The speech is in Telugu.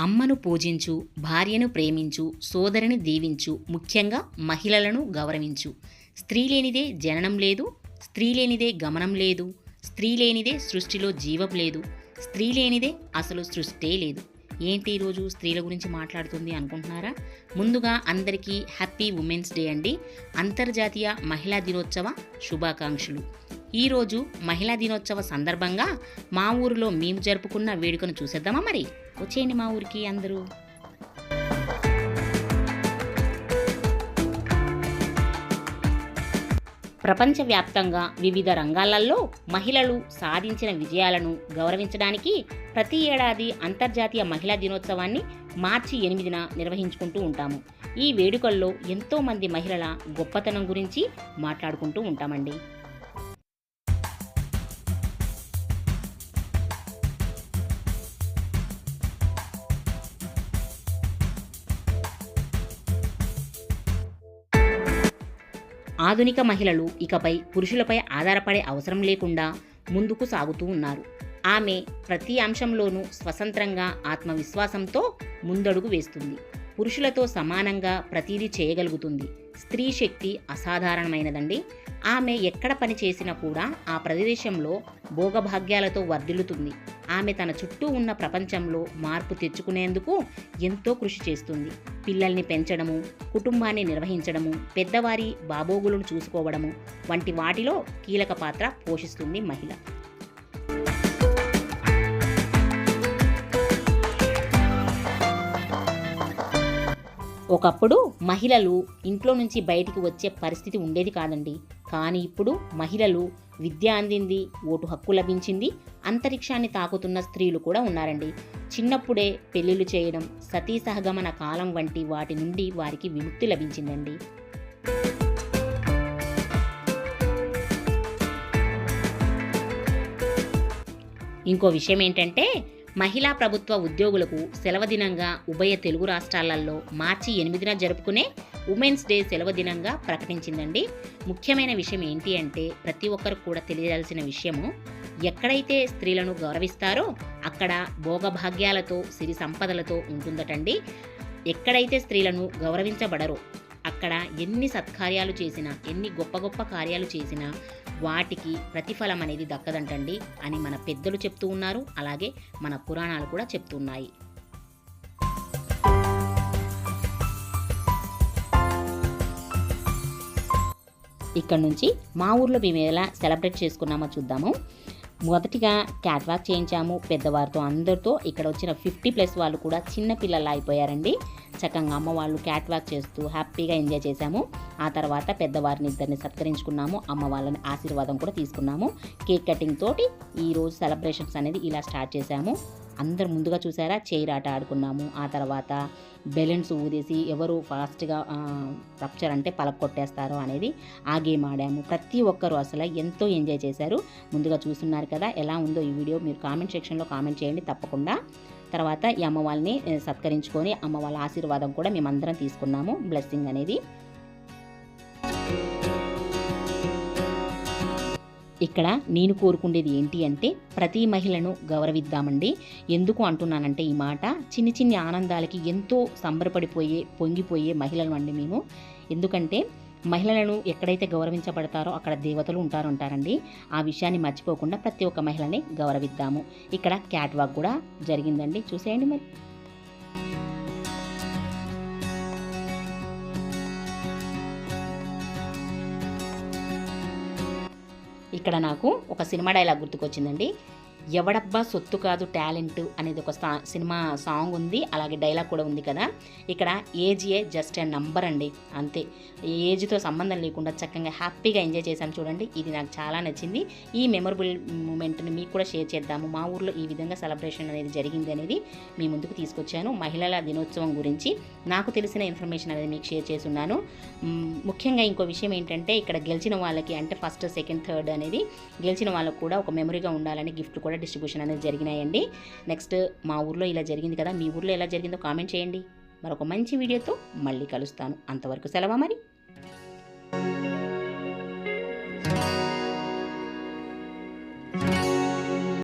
అమ్మను పూజించు భార్యను ప్రేమించు సోదరిని దీవించు ముఖ్యంగా మహిళలను గౌరవించు. స్త్రీ లేనిదే జననం లేదు స్త్రీ లేనిదే గమనం లేదు స్త్రీ లేనిదే సృష్టిలో జీవం లేదు స్త్రీ లేనిదే అసలు సృష్టే లేదు. ఏంటి ఈరోజు స్త్రీల గురించి మాట్లాడుతుంది అనుకుంటున్నారా? ముందుగా అందరికీ హ్యాపీ ఉమెన్స్ డే అండి. అంతర్జాతీయ మహిళా దినోత్సవ శుభాకాంక్షలు. ఈరోజు మహిళా దినోత్సవ సందర్భంగా మా ఊరిలో మేము జరుపుకున్న వేడుకను చూసేద్దామా మరి? వచ్చేయండి మా ఊరికి అందరూ. ప్రపంచవ్యాప్తంగా వివిధ రంగాలలో మహిళలు సాధించిన విజయాలను గౌరవించడానికి ప్రతి ఏడాది అంతర్జాతీయ మహిళా దినోత్సవాన్ని మార్చి ఎనిమిదిన నిర్వహించుకుంటూ ఉంటాము. ఈ వేడుకల్లో ఎంతోమంది మహిళల గొప్పతనం గురించి మాట్లాడుకుంటూ ఉంటామండి. ఆధునిక మహిళలు ఇకపై పురుషులపై ఆధారపడే అవసరం లేకుండా ముందుకు సాగుతూ ఉన్నారు. ఆమె ప్రతి అంశంలోనూ స్వతంత్రంగా ఆత్మవిశ్వాసంతో ముందడుగు వేస్తుంది. పురుషులతో సమానంగా ప్రతీదీ చేయగలుగుతుంది. స్త్రీ శక్తి అసాధారణమైనదండి. ఆమె ఎక్కడ పని చేసినా కూడా ఆ ప్రదేశంలో భోగభాగ్యాలతో వర్ధిల్లుతుంది. ఆమె తన చుట్టూ ఉన్న ప్రపంచంలో మార్పు తెచ్చుకునేందుకు ఎంతో కృషి చేస్తుంది. పిల్లల్ని పెంచడము కుటుంబాన్ని నిర్వహించడము పెద్దవారి బాబోగులను చూసుకోవడము వంటి వాటిలో కీలక పాత్ర పోషిస్తుంది మహిళ. ఒకప్పుడు మహిళలు ఇంట్లో నుంచి బయటికి వచ్చే పరిస్థితి ఉండేది కాదండి. కానీ ఇప్పుడు మహిళలు విద్య అందింది ఓటు హక్కు లభించింది అంతరిక్షాన్ని తాకుతున్న స్త్రీలు కూడా ఉన్నారండి. చిన్నప్పుడే పెళ్ళిళ్ళు చేయడం సతీ సహగమన కాలం వంటి వాటి నుండి వారికి విముక్తి లభించిందండి. ఇంకో విషయం ఏంటంటే మహిళా ప్రభుత్వ ఉద్యోగులకు సెలవు దినంగా ఉభయ తెలుగు రాష్ట్రాలలో మార్చి ఎనిమిదిన జరుపుకునే ఉమెన్స్ డే సెలవు దినంగా ప్రకటించిందండి. ముఖ్యమైన విషయం ఏంటి అంటే ప్రతి ఒక్కరు కూడా తెలియాల్సిన విషయము ఎక్కడైతే స్త్రీలను గౌరవిస్తారో అక్కడ భోగభాగ్యాలతో సిరి సంపదలతో ఉంటుందటండి. ఎక్కడైతే స్త్రీలను గౌరవించబడరో అక్కడ ఎన్ని సత్కార్యాలు చేసినా ఎన్ని గొప్ప గొప్ప కార్యాలు చేసినా వాటికి ప్రతిఫలం అనేది దక్కదంటండి అని మన పెద్దలు చెప్తూ ఉన్నారు. అలాగే మన పురాణాలు కూడా చెప్తున్నాయి ఇక్కడ నుంచి మా ఊర్లో మేము ఎలా సెలబ్రేట్ చేసుకున్నామో చూద్దాము. మొదటిగా క్యాట్వాక్ చేయించాము. పెద్దవారితో అందరితో ఇక్కడ వచ్చిన ఫిఫ్టీ ప్లస్ వాళ్ళు కూడా చిన్న పిల్లలు అయిపోయారండి. చక్కగా అమ్మ వాళ్ళు క్యాట్ వాక్ చేస్తూ హ్యాపీగా ఎంజాయ్ చేశాము. ఆ తర్వాత పెద్దవారిని ఇద్దరిని సత్కరించుకున్నాము. అమ్మ వాళ్ళని ఆశీర్వాదం కూడా తీసుకున్నాము. కేక్ కటింగ్ తోటి ఈరోజు సెలబ్రేషన్స్ అనేది ఇలా స్టార్ట్ చేశాము. అందరు ముందుగా చూసారా? చైర్ ఆట ఆడుకున్నాము. ఆ తర్వాత బెలూన్స్ ఊదేసి ఎవరు ఫాస్ట్గా రప్చర్ అంటే పలక కొట్టేస్తారో అనేది ఆ గేమ్ ఆడాము. ప్రతి ఒక్కరు అసలు ఎంతో ఎంజాయ్ చేశారు. ముందుగా చూస్తున్నారు కదా ఎలా ఉందో ఈ వీడియో మీరు కామెంట్ సెక్షన్లో కామెంట్ చేయండి తప్పకుండా. తర్వాత ఈ అమ్మ వాళ్ళని సత్కరించుకొని అమ్మ వాళ్ళ ఆశీర్వాదం కూడా మేమందరం తీసుకున్నాము. బ్లెస్సింగ్ అనేది. ఇక్కడ నేను కోరుకునేది ఏంటి అంటే ప్రతి మహిళను గౌరవిద్దామండి. ఎందుకు అంటున్నానంటే ఈ మాట చిన్ని చిన్ని ఆనందాలకి ఎంతో సంబరపడిపోయే పొంగిపోయే మహిళలు అండి మేము. ఎందుకంటే మహిళలను ఎక్కడైతే గౌరవించబడతారో అక్కడ దేవతలు ఉంటారు ఉంటారండి ఆ విషయాన్ని మర్చిపోకుండా ప్రతి ఒక్క మహిళని గౌరవిద్దాము. ఇక్కడ క్యాట్ వాక్ కూడా జరిగిందండి. చూసేయండి మరి. ఇక్కడ నాకు ఒక సినిమా డైలాగ్ గుర్తుకొచ్చిందండి. ఎవడబ్బా సొత్తు కాదు టాలెంట్ అనేది ఒక సా- సినిమా సాంగ్ ఉంది అలాగే డైలాగ్ కూడా ఉంది కదా. ఇక్కడ age a just a number అండి అంతే. ఏజ్తో సంబంధం లేకుండా చక్కగా హ్యాపీగా ఎంజాయ్ చేశాం చూడండి ఇది నాకు చాలా నచ్చింది. ఈ మెమొరబుల్ మూమెంట్ని మీకు కూడా షేర్ చేద్దాము. మా ఊర్లో ఈ విధంగా సెలబ్రేషన్ అనేది జరిగింది అనేది మీ ముందుకు తీసుకొచ్చాను. మహిళల దినోత్సవం గురించి నాకు తెలిసిన ఇన్ఫర్మేషన్ అనేది మీకు షేర్ చేస్తున్నాను. ముఖ్యంగా ఇంకో విషయం ఏంటంటే ఇక్కడ గెలిచిన వాళ్ళకి అంటే ఫస్ట్ సెకండ్ థర్డ్ అనేది గెలిచిన వాళ్ళకు కూడా ఒక మెమరీగా ఉండాలని గిఫ్ట్ కూడా కూడా డిస్ట్రిబ్యూషన్ అనేది జరిగినాయండి. నెక్స్ట్ మా ఊర్లో ఇలా జరిగింది కదా మీ ఊర్లో ఎలా జరిగిందో కామెంట్ చేయండి. మరొక మంచి వీడియోతో మళ్ళీ కలుస్తాను. అంతవరకు సెలవా మరి.